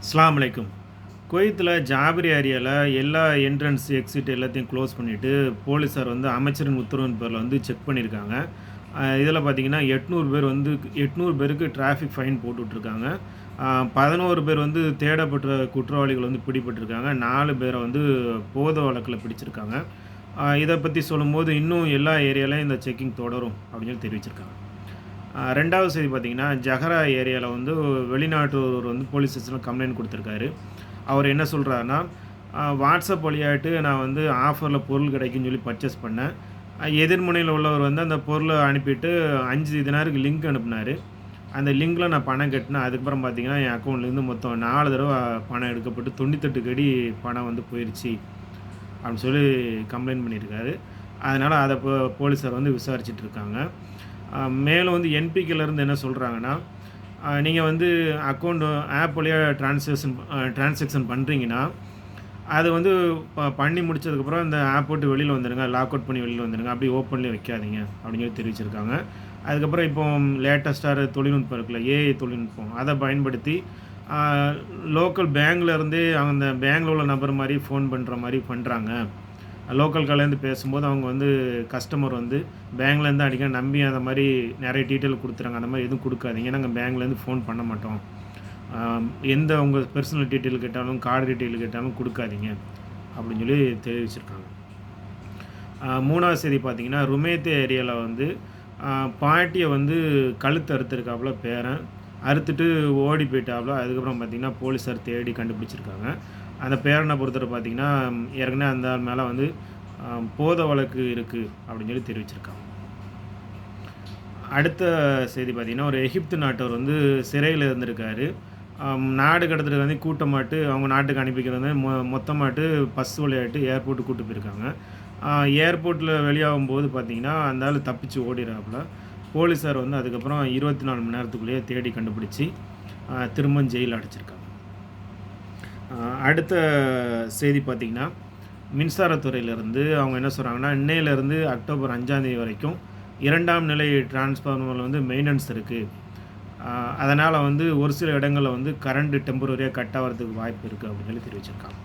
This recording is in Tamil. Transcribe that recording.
அஸ்லாம் வலைக்கும் குவைத்தில் ஜாபிரி ஏரியாவில் எல்லா என்ட்ரன்ஸ் எக்ஸிட் எல்லாத்தையும் க்ளோஸ் பண்ணிவிட்டு போலீஸார் வந்து அமைச்சரின் உத்தரவின் பேரில் வந்து செக் பண்ணியிருக்காங்க. இதில் பார்த்தீங்கன்னா எட்நூறு பேர் வந்து எட்நூறு பேருக்கு டிராஃபிக் ஃபைன் போட்டுட்ருக்காங்க. பதினோரு பேர் வந்து தேடப்பட்ட குற்றவாளிகள் வந்து பிடிபட்டிருக்காங்க. நாலு பேரை வந்து போத வழக்கில் பிடிச்சிருக்காங்க. இதை பற்றி சொல்லும்போது இன்னும் எல்லா ஏரியாலையும் இந்த செக்கிங் தொடரும் அப்படின்னு சொல்லி தெரிவிச்சிருக்காங்க. ரெண்டாவது செய்தி பார்த்தீங்கன்னா ஜஹரா ஏரியாவில் வந்து வெளிநாட்டூர் வந்து போலீஸ் ஸ்டேஷனில் கம்ப்ளைண்ட் கொடுத்துருக்காரு. அவர் என்ன சொல்கிறாருன்னா வாட்ஸ்அப் வழியாட்டு நான் வந்து ஆஃபரில் பொருள் கிடைக்குன்னு சொல்லி பர்ச்சேஸ் பண்ணேன். எதிர்முனையில் உள்ளவர் வந்து அந்த பொருளை அனுப்பிட்டு அஞ்சு தினாருக்கு லிங்க் அனுப்புனார். அந்த லிங்கில் நான் பணம் கட்டினேன். அதுக்கப்புறம் பார்த்தீங்கன்னா என் அக்கௌண்ட்லேருந்து மொத்தம் நாலு தடவை பணம் எடுக்கப்பட்டு தொண்ணூத்தெட்டு கடி பணம் வந்து போயிடுச்சு அப்படின்னு சொல்லி கம்ப்ளைண்ட் பண்ணியிருக்காரு. அதனால் அதை இப்போ போலீஸார் வந்து விசாரிச்சுட்டு இருக்காங்க. மேலும் வந்து என்பிக்கிலேருந்து என்ன சொல்கிறாங்கன்னா நீங்கள் வந்து அக்கௌண்ட் ஆப் வழியாக ட்ரான்சாக்ஷன் ட்ரான்சாக்ஷன் பண்ணுறீங்கன்னா அது வந்து ப- பண்ணி முடிச்சதுக்கப்புறம் இந்த ஆப் போட்டு வெளியில் வந்துடுங்க லாக் அவுட் பண்ணி வெளியில் வந்துடுங்க அப்படி ஓப்பன்லேயே வைக்காதீங்க அப்படின்னு சொல்லி தெரிவிச்சிருக்காங்க. அதுக்கப்புறம் இப்போ லேட்டஸ்ட்டாக தொழில்நுட்பம் இருக்குல்ல ஏஐ தொழில்நுட்பம் அதை பயன்படுத்தி லோக்கல் பேங்க்லேருந்தே அந்த பேங்க்கில் உள்ள நபர் மாதிரி ஃபோன் பண்ணுற மாதிரி பண்ணுறாங்க லோக்கல் காலேருந்து பேசும்போது அவங்க வந்து கஸ்டமர் வந்து பேங்க்லேருந்து அடிக்க நம்பி அந்த மாதிரி நிறைய டீட்டெயில் கொடுத்துறாங்க. அந்த மாதிரி எதுவும் கொடுக்காதீங்க. நாங்கள் பேங்க்லேருந்து ஃபோன் பண்ண மாட்டோம். எந்த உங்கள் பர்சனல் டீட்டெயில் கேட்டாலும் கார்டு டீட்டெயில் கேட்டாலும் கொடுக்காதீங்க. அப்படின்னு சொல்லி தெரிவிச்சிருக்காங்க. மூணாவது செய்தி பார்த்தீங்கன்னா ருமேத்தே ஏரியாவில் வந்து பாட்டியை வந்து கழுத்து அறுத்துருக்காப்புல பேரன். அறுத்துட்டு ஓடி போயிட்டாப்புல. அதுக்கப்புறம் பார்த்தீங்கன்னா போலீஸார் தேடி கண்டுபிடிச்சிருக்காங்க. அந்த பேரனை பொறுத்தவரை பார்த்தீங்கன்னா ஏற்கனவே அந்த ஆள் மேலே வந்து போத வழக்கு இருக்குது அப்படின்னு சொல்லி தெரிவிச்சிருக்காங்க. அடுத்த செய்தி பார்த்திங்கன்னா ஒரு எகிப்து நாட்டவர் வந்து சிறையில் இருந்திருக்காரு. நாடு கடத்துறது வந்து கூட்டமாட்டு அவங்க நாட்டுக்கு அனுப்பிக்கிறது வந்து மொ மொத்தமாட்டு பஸ் விளையாட்டு ஏர்போர்ட்டு கூட்டு போயிருக்காங்க. ஏர்போர்ட்டில் வெளியாகும் போது பார்த்திங்கன்னா அந்த ஆள் தப்பிச்சு ஓடிடுறாப்புல. போலீஸார் வந்து அதுக்கப்புறம் இருபத்தி நாலு மணி நேரத்துக்குள்ளேயே தேடி கண்டுபிடிச்சி திரும்ப ஜெயில் அடைச்சிருக்காங்க. அடுத்த செய்தி பார்த்திங்கன்னா மின்சாரத்துறையிலேருந்து அவங்க என்ன சொல்கிறாங்கன்னா இன்னையிலேருந்து அக்டோபர் அஞ்சாந்தேதி வரைக்கும் இரண்டாம் நிலை டிரான்ஸ்ஃபார்மரில் வந்து மெயின்டெனன்ஸ் இருக்குது அதனால் வந்து ஒரு சில இடங்களில் வந்து கரண்ட்டு டெம்பரரியாக கட் ஆகிறதுக்கு வாய்ப்பு இருக்குது அப்படின்னு சொல்லி தெரிவிச்சிருக்காங்க.